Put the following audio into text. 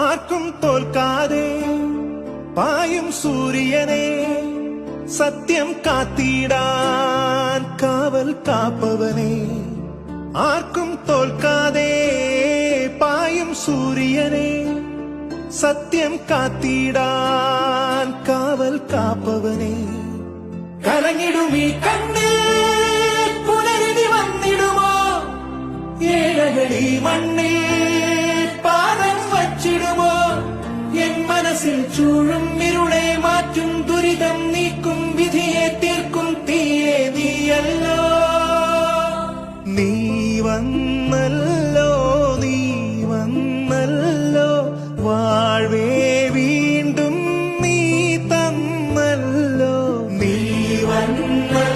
ஆர்க்கும் தோல்காதே பாயும் சூரியனே சத்தியம் காத்திடான் காவல் காப்பவனே. ஆர்க்கும் தோல்காதே பாயும் சூரியனே சத்தியம் காத்திடான் காவல் காப்பவனே. கலங்கிடுமீ கண்ணில் புலரிதி வந்திடுமா ஏழகடி மண்ணில் മനസ്സിൽ ചൂഴും ഇരുളെ മാറ്റും ദുരിതം നീക്കും വിധിയെ തീർക്കും തീയതിയല്ല നീ വന്നല്ലോ നീ വന്നല്ലോ വാഴേ വീണ്ടും നീ തന്നല്ലോ. നീ വന്നല്ലോ